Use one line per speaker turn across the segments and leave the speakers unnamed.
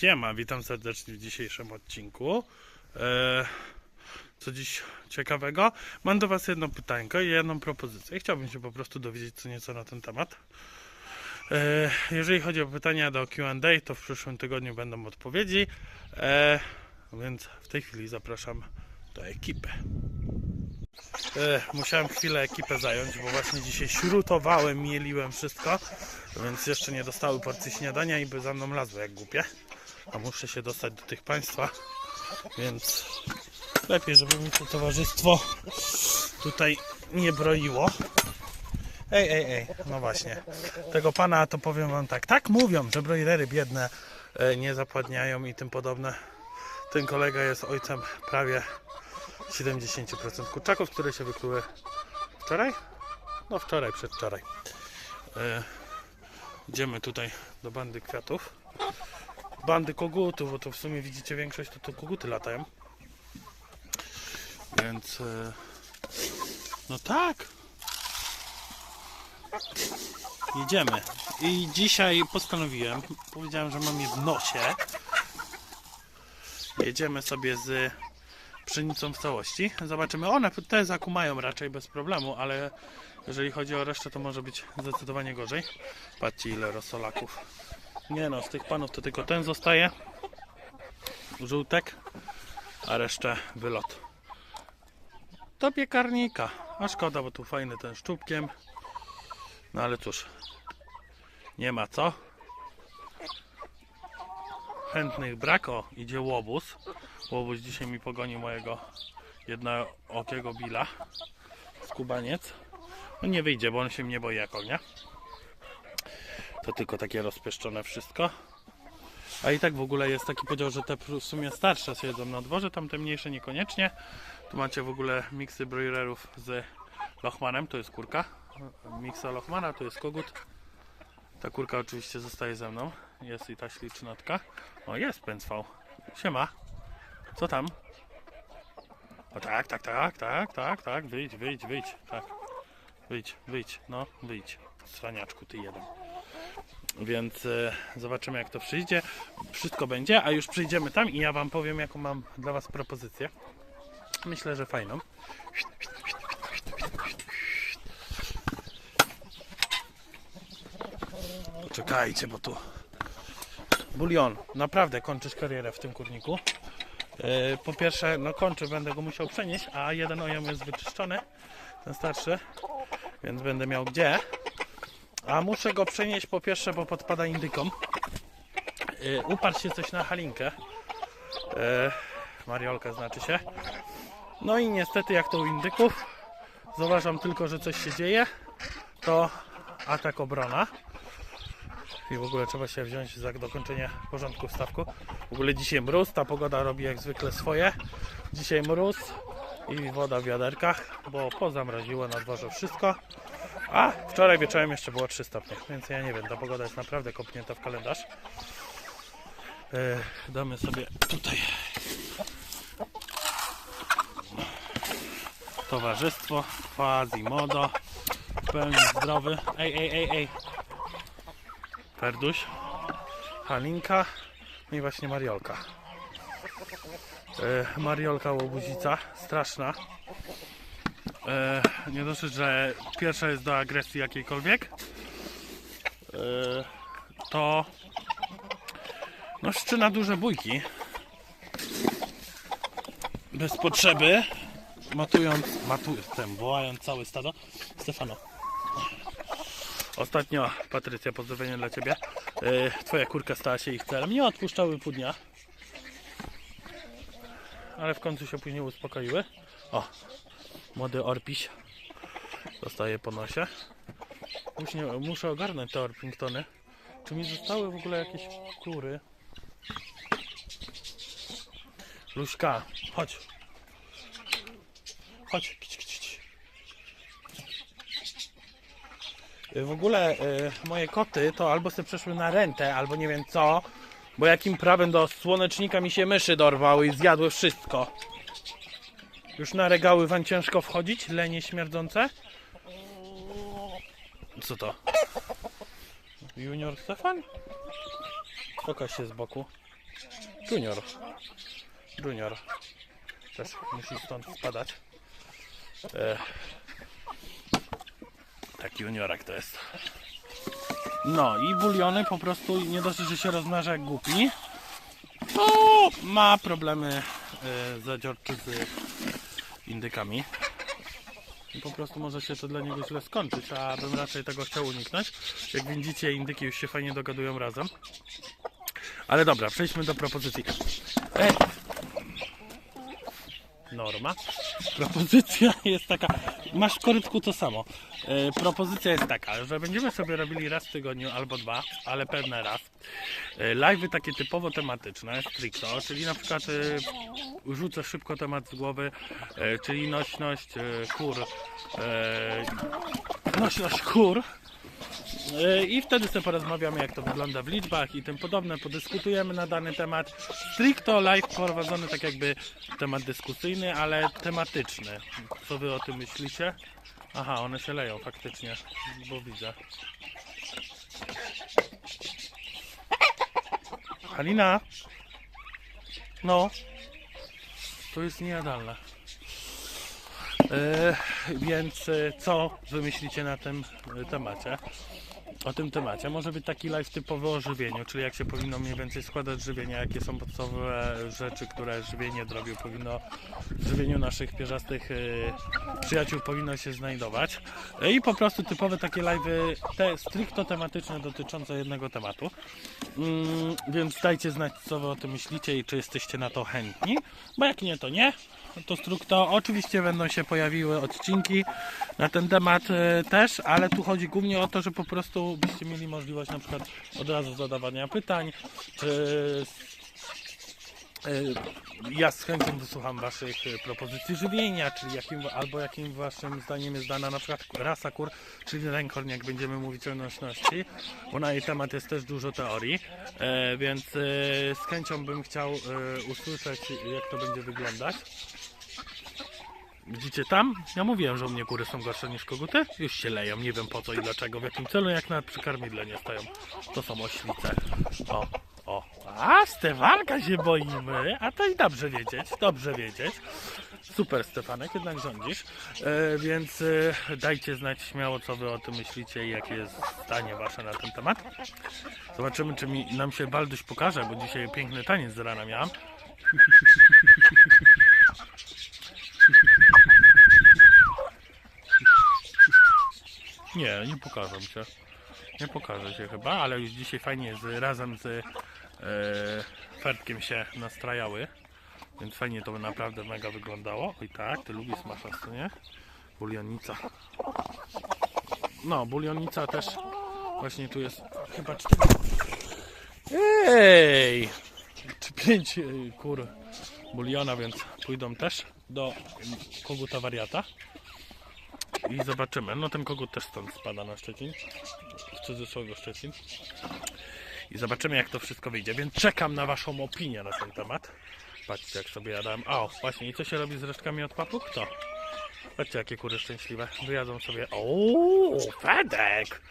Siema, witam serdecznie w dzisiejszym odcinku. E, co dziś ciekawego? Mam do Was jedno pytanko i jedną propozycję. Chciałbym się po prostu dowiedzieć co nieco na ten temat. E, jeżeli chodzi o pytania do QA, to w przyszłym tygodniu będą odpowiedzi. E, więc w tej chwili zapraszam do ekipy. Musiałem chwilę ekipę zająć, bo właśnie dzisiaj śrutowałem, mieliłem wszystko, więc jeszcze nie dostały porcji śniadania i by za mną lazły jak głupie. A muszę się dostać do tych państwa, więc lepiej, żeby mi to towarzystwo tutaj nie broiło. Ej, ej, ej, no właśnie. Tego pana to powiem wam tak. Tak mówią, że broilery biedne e, nie zapładniają i tym podobne. Ten kolega jest ojcem prawie 70% kurczaków, które się wykluły wczoraj? No wczoraj, przedwczoraj. E, idziemy tutaj do bandy kwiatów. Bandy kogutów, bo to w sumie widzicie większość to, to koguty latają. Więc e, no tak. Jedziemy. I dzisiaj postanowiłem, powiedziałem, że mam je w nosie. Jedziemy sobie z pszenicą w całości. Zobaczymy. One te zakumają raczej bez problemu, ale jeżeli chodzi o resztę, to może być zdecydowanie gorzej. Patrzcie ile rosolaków. Nie no, z tych panów to tylko ten zostaje. Żółtek, a resztę wylot. Do piekarnika. A szkoda, bo tu fajny ten szczupkiem. No ale cóż, nie ma co. Chętnych brak. O, idzie łobuz. Łobuz dzisiaj mi pogoni mojego jednookiego Billa. Skubaniec. No nie wyjdzie, bo on się mnie boi jak ognia. To tylko takie rozpieszczone wszystko. A i tak w ogóle jest taki podział, że te w sumie starsze siedzą na dworze, tamte mniejsze niekoniecznie. Tu macie w ogóle miksy broilerów z Lochmanem, to jest kurka. Miksa Lochmana, to jest kogut. Ta kurka oczywiście zostaje ze mną. Jest i ta ślicznotka. O, jest pęcwał. Siema. Co tam? O tak, tak, tak, tak, tak, tak. Wyjdź, wyjdź, wyjdź. Tak. Wyjdź, wyjdź. No, wyjdź. Cwaniaczku, ty jeden. Więc e, zobaczymy jak to przyjdzie. Wszystko będzie, a już przyjdziemy tam i ja wam powiem jaką mam dla was propozycję. Myślę, że fajną. Czekajcie, bo tu bulion. Naprawdę kończysz karierę w tym kurniku. E, Po pierwsze, no kończę, będę go musiał przenieść, a jeden ojom jest wyczyszczony, ten starszy, więc będę miał gdzie. A muszę go przenieść po pierwsze, bo podpada indykom. E, Uparł się coś na halinkę. E, Mariolka znaczy się. No i niestety jak to u indyków, zauważam tylko, że coś się dzieje, to atak obrona. I w ogóle trzeba się wziąć za dokończenie porządku w stawku. W ogóle dzisiaj mróz, ta pogoda robi jak zwykle swoje. Dzisiaj mróz i woda w wiaderkach, bo pozamroziło na dworze wszystko. A wczoraj wieczorem jeszcze było 3 stopnie, więc ja nie wiem, ta pogoda jest naprawdę kopnięta w kalendarz. Yy, damy sobie tutaj towarzystwo Quasimodo w pełni zdrowy. Ej, ej, ej, ej. Ferduś, Halinka no i właśnie Mariolka. E, Mariolka łobuzica, straszna. E, nie dosyć, że pierwsza jest do agresji jakiejkolwiek, e, to no szczyna duże bójki. Bez potrzeby, matując, matując, ten, wołając całe stado. Stefano, Ostatnio, Patrycja, pozdrowienie dla Ciebie. Twoja kurka stała się ich celem. Nie odpuszczały pół dnia. Ale w końcu się później uspokoiły. O, młody orpiś dostaje po nosie. Muszę, muszę ogarnąć te orpingtony. Czy mi zostały w ogóle jakieś kury? Luśka, chodź. Chodź. Y, W ogóle y, moje koty to albo sobie przeszły na rentę, albo nie wiem co, bo jakim prawem do słonecznika mi się myszy dorwały i zjadły wszystko. Już na regały wam ciężko wchodzić, lenie śmierdzące? Co to? Junior Stefan? Pokaż się z boku. Junior. Junior. Też musi stąd spadać. E, taki juniorak to jest. No i buliony po prostu nie dosyć, że się rozmnaża jak głupi, to ma problemy e, zadziorczy z indykami. I po prostu może się to dla niego źle skończyć, a bym raczej tego chciał uniknąć. Jak widzicie, indyki już się fajnie dogadują razem. Ale dobra, przejdźmy do propozycji. E! Norma. Propozycja jest taka. Masz w korytku to samo. E, propozycja jest taka, że będziemy sobie robili raz w tygodniu albo dwa, ale pewne raz. E, live'y takie typowo tematyczne, stricto, czyli na przykład e, rzucę szybko temat z głowy, e, czyli nośność e, kur. E, nośność kur. I wtedy sobie porozmawiamy, jak to wygląda w liczbach i tym podobne. Podyskutujemy na dany temat. Stricto live prowadzony tak jakby temat dyskusyjny, ale tematyczny. Co wy o tym myślicie? Aha, one się leją faktycznie, bo widzę. Halina? No. To jest niejadalne. E, więc e, co wymyślicie na tym e, temacie? O tym temacie. Może być taki live typowy o żywieniu, czyli jak się powinno mniej więcej składać żywienie, jakie są podstawowe rzeczy, które żywienie drobiu powinno w żywieniu naszych pierzastych e, przyjaciół powinno się znajdować. I po prostu typowe takie live'y, te stricto tematyczne dotyczące jednego tematu. Mm, więc dajcie znać, co wy o tym myślicie i czy jesteście na to chętni. Bo jak nie, to nie. To stricto. Oczywiście będą się pojawiły odcinki na ten temat e, też, ale tu chodzi głównie o to, że po prostu byście mieli możliwość na przykład od razu zadawania pytań, czy e, ja z chęcią wysłucham Waszych e, propozycji żywienia, czyli jakim, albo jakim Waszym zdaniem jest dana na przykład rasa kur, czyli rękorn, jak będziemy mówić o nośności, bo na jej temat jest też dużo teorii, e, więc z chęcią bym chciał usłyszeć, jak to będzie wyglądać. Widzicie tam? Ja mówiłem, że u mnie kury są gorsze niż koguty. Już się leją, nie wiem po co i dlaczego, w jakim celu, jak nawet przy karmidle nie stoją. To są oślice. O, o. A, Stefanka się boimy. A to i dobrze wiedzieć, dobrze wiedzieć. Super Stefanek, jednak rządzisz. E, więc e, dajcie znać śmiało, co wy o tym myślicie i jakie jest zdanie wasze na ten temat. Zobaczymy, czy mi, nam się Balduś pokaże, bo dzisiaj piękny taniec z rana miałam. Nie, nie pokażę się. Nie pokażę się chyba, ale już dzisiaj fajnie z, razem z e, Fertkiem się nastrajały. Więc fajnie to by naprawdę mega wyglądało. I tak, ty lubisz masz co nie? Bulionica. No, bulionica też właśnie tu jest chyba cztery. Ej! Czy pięć e, kur buliona, więc pójdą też do koguta wariata. I zobaczymy. No ten kogut też stąd spada na Szczecin. W cudzysłowie Szczecin. I zobaczymy jak to wszystko wyjdzie. Więc czekam na Waszą opinię na ten temat. Patrzcie jak sobie jadałem. O, właśnie. I co się robi z resztkami od papug? To. Patrzcie jakie kury szczęśliwe. Wyjadzą sobie. O, Fedek!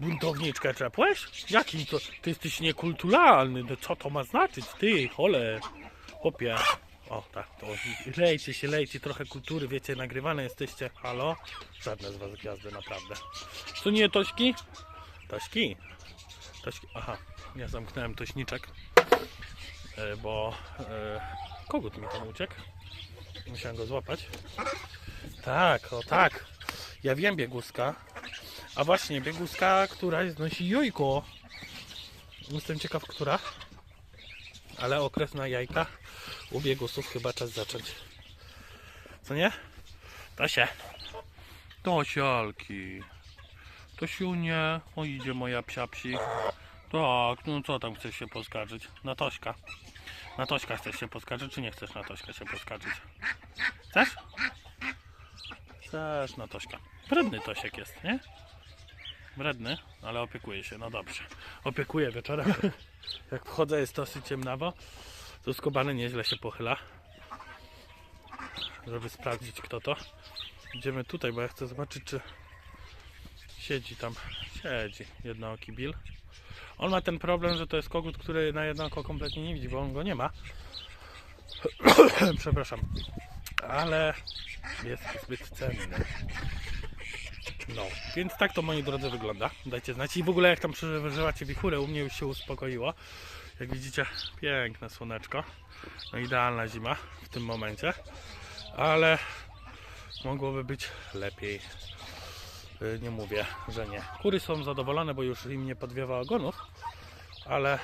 Buntowniczkę czepłeś? Jakim to? Ty jesteś niekulturalny. No co to ma znaczyć? Ty, chole. Chłopie. O, tak, lejcie się, lejcie, trochę kultury, wiecie, nagrywane jesteście, halo? Żadne z was gwiazdy, naprawdę. Co nie, Tośki? Tośki? Tośki, aha, ja zamknąłem tośniczek, e, bo e, kogut mi tam uciekł. Musiałem go złapać. Tak, o tak, ja wiem bieguska, a właśnie bieguska, która znosi jojko. Jestem ciekaw, która, ale okres na jajka u biegusów chyba czas zacząć. Co nie? Tosie. Tosialki. Tosiunie. O idzie moja psiapsi. Tak, no co tam chcesz się poskarżyć? Na Tośka. Na Tośka chcesz się poskarżyć, czy nie chcesz na Tośka się poskarżyć? Chcesz? Chcesz na Tośka. Wredny Tosiek jest, nie? Wredny, ale opiekuje się, no dobrze. Opiekuje wieczorem. Jak wchodzę jest dosyć ciemnawo. Tu skubany nieźle się pochyla. Żeby sprawdzić kto to. Idziemy tutaj, bo ja chcę zobaczyć czy siedzi tam. Siedzi jednooki Bill. On ma ten problem, że to jest kogut, który na jedno oko kompletnie nie widzi, bo on go nie ma. Przepraszam. Ale jest zbyt cenny. No, więc tak to moi drodzy wygląda. Dajcie znać. I w ogóle jak tam przeżywacie wichurę, u mnie już się uspokoiło. Jak widzicie, piękne słoneczko. No idealna zima w tym momencie. Ale mogłoby być lepiej. Y, Nie mówię, że nie. Kury są zadowolone, bo już im nie podwiewa ogonów, ale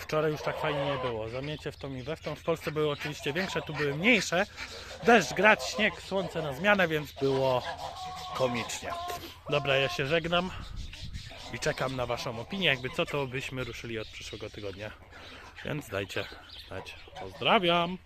wczoraj już tak fajnie nie było. Zamiecie w tą i we w tą. W Polsce były oczywiście większe, tu były mniejsze. Deszcz, grać, śnieg, słońce na zmianę, więc było komicznie. Dobra, ja się żegnam i czekam na Waszą opinię. Jakby co, to byśmy ruszyli od przyszłego tygodnia. Więc dajcie znać. Pozdrawiam.